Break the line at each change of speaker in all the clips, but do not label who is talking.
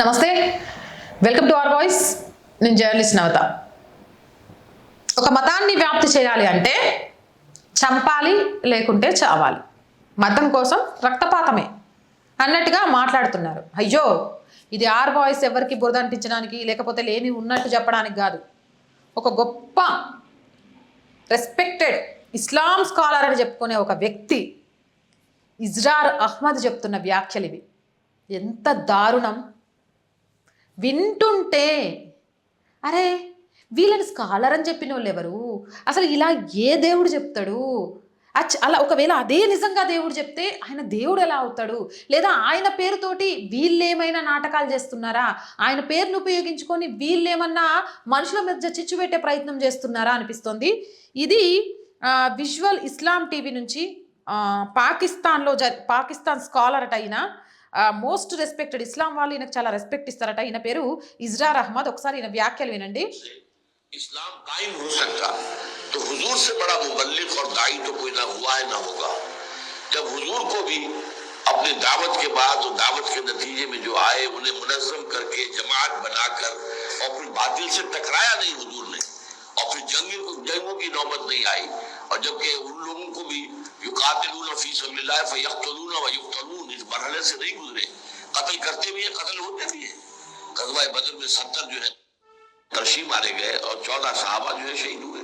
నమస్తే. Welcome to our voice నేను journalist Navata. ఒక మతాన్ని వ్యాప్తి చేయాలి అంటే చంపాలి లేకుంటే చావాలి. మతం కోసం రక్తపాతమే అన్నట్టుగా మాట్లాడుతున్నారు. అయ్యో ఇది ఆర్ వాయిస్ ఎవరికి బురద అంటించడానికి లేకపోతే లేని ఉన్నట్టు చెప్పడానికి కాదు. ఒక గొప్ప రెస్పెక్టెడ్ ఇస్లాం స్కాలర్ అని చెప్పుకునే ఒక వ్యక్తి ఇజ్రార్ అహ్మద్ చెప్తున్న వ్యాఖ్యలు ఇవి. ఎంత దారుణం. వింటుంటే అరే వీళ్ళని స్కాలర్ అని చెప్పిన వాళ్ళు ఎవరు? అసలు ఇలా ఏ దేవుడు చెప్తాడు? అలా ఒకవేళ అదే నిజంగా దేవుడు చెప్తే ఆయన దేవుడు ఎలా అవుతాడు? లేదా ఆయన పేరుతోటి వీళ్ళేమైనా నాటకాలు చేస్తున్నారా? ఆయన పేరును ఉపయోగించుకొని వీళ్ళేమన్నా మనుషుల మధ్య చిచ్చు పెట్టే ప్రయత్నం చేస్తున్నారా అనిపిస్తుంది. ఇది విజువల్ ఇస్లాం టీవీ నుంచి పాకిస్తాన్లో జ పాకిస్తాన్ స్కాలర్ అయిన మోస్ట్ రెస్పెక్టెడ్ ఇస్లాం వాళ్ళు ఈయనకు చాలా రెస్పెక్ట్ ఇస్తారట ఈయన పేరు ఇజ్రార్ అహ్మద్ ఒకసారి ఈయన వ్యాఖ్యలు వినండి
इस्लाम कायम हो सकता तो हुजूर से बड़ा मुबल्लिक और दाई तो कोई ना हुआ है ना होगा जब हुजूर को भी अपनी दावत के बाद और दावत के नतीजे में जो आए उन्हें मुनज़्ज़म करके जमात बनाकर और फिर बातिल से टकराया नहीं हुजूर ने اور پھر جنگ جنگوں کی نوبت نہیں آئی۔ اور جبکہ ان لوگوں کو بھی یقاتلون فی سبیل اللہ فیقتلون و یقتلون، اس مرحلے سے نہیں گزرے۔ قتل کرتے بھی ہیں، قتل ہوتے بھی ہیں۔ غزوہ بدر میں ستر جو ہے ترشی مارے گئے اور چودہ صحابہ جو ہے شہید ہوئے۔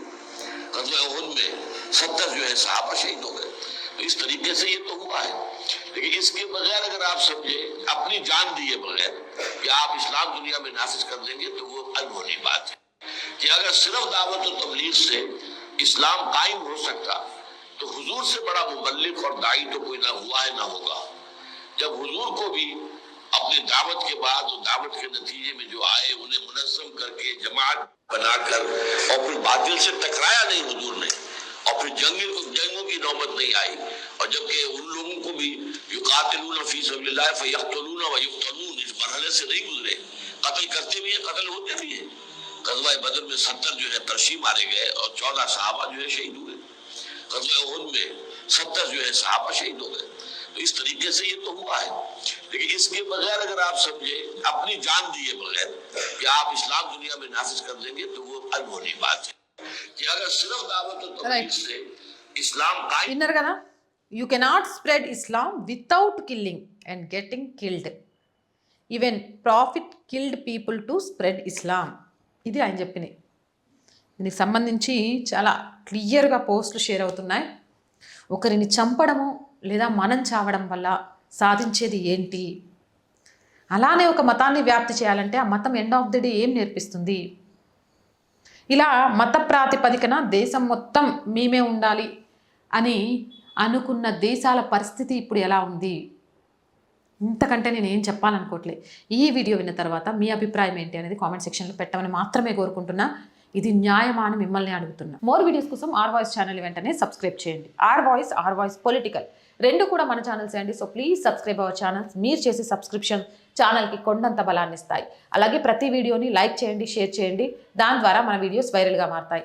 غزوہ احد میں ستر جو ہے صحابہ شہید ہو گئے۔ تو اس طریقے سے یہ تو ہوا ہے۔ لیکن اس کے بغیر اگر آپ سمجھے اپنی جان دیے بغیر کہ آپ اسلام دنیا میں نافذ کر دیں گے تو وہ انہونی بات ہے۔ کہ اگر صرف دعوت و تبلیغ سے اسلام قائم ہو سکتا، تو حضور سے بڑا مبلغ اور دائی تو کوئی نہ ہوا ہے، نہ ہوگا۔ جب حضور کو بھی اپنی دعوت کے بعد اور دعوت کے نتیجے میں جو آئے، انہیں منظم کر کے جماعت بنا کر، اور پھر باطل سے ٹکرایا نہیں حضور نے، اور پھر جنگ، جنگوں کی نوبت نہیں آئی۔ اور جبکہ ان لوگوں کو بھی یقاتلون فی سبیل اللہ فیقتلون ویقتلون اس مرحلے سے نہیں گزرے۔ قتل کرتے بھی ہیں، قتل ہوتے بھی ہیں۔ غزوہ بدر میں ستر جو ہے ترشی مارے گئے اور چودہ صحابہ جو ہے شہید ہوئے۔ غزوہ عہد میں ستر جو ہے صحابہ شہید ہو گئے۔ تو اس طریقے سے یہ تو ہوا ہے۔ لیکن اس کے بغیر اگر آپ سمجھے اپنی جان دیے بغیر کہ آپ اسلام دنیا میں نافذ کر دیں گے تو وہ انہونی بات
ہے۔
کہ اگر صرف
دعوت و تبلیغ سے اسلام قائم ڈنر کا نا یو کی ناٹ اسپریڈ اسلام without killing and getting killed. Even prophet killed people to spread islam. ఇది ఆయన చెప్పినాయి దీనికి సంబంధించి చాలా క్లియర్గా పోస్టులు షేర్ అవుతున్నాయి. ఒకరిని చంపడము లేదా మనం చావడం వల్ల సాధించేది ఏంటి? అలానే ఒక మతాన్ని వ్యాప్తి చేయాలంటే ఆ మతం ఎండ్ ఆఫ్ ది డే ఏం నేర్పిస్తుంది? ఇలా మత ప్రాతిపదికన దేశం మొత్తం మేమే ఉండాలి అని అనుకున్న దేశాల పరిస్థితి ఇప్పుడు ఎలా ఉంది? ఇంతకంటే నేను ఏం చెప్పాలనుకోవట్లే ఈ వీడియో విన్న తర్వాత మీ అభిప్రాయం ఏంటి అనేది కామెంట్ సెక్షన్లో పెట్టమని మాత్రమే కోరుకుంటున్నా. ఇది న్యాయమా అని మిమ్మల్ని అడుగుతున్నా. మోర్ వీడియోస్ కోసం ఆర్ వాయిస్ ఛానల్ వెంటనే సబ్స్క్రైబ్ చేయండి. R voice R voice political రెండు కూడా మన ఛానల్స్ అండి. So please subscribe our channels మీరు చేసే సబ్స్క్రిప్షన్ ఛానల్కి కొండంత బలాన్ని ఇస్తాయి అలాగే ప్రతి వీడియోని లైక్ చేయండి షేర్ చేయండి. దాని ద్వారా మన వీడియోస్ వైరల్గా మారతాయి.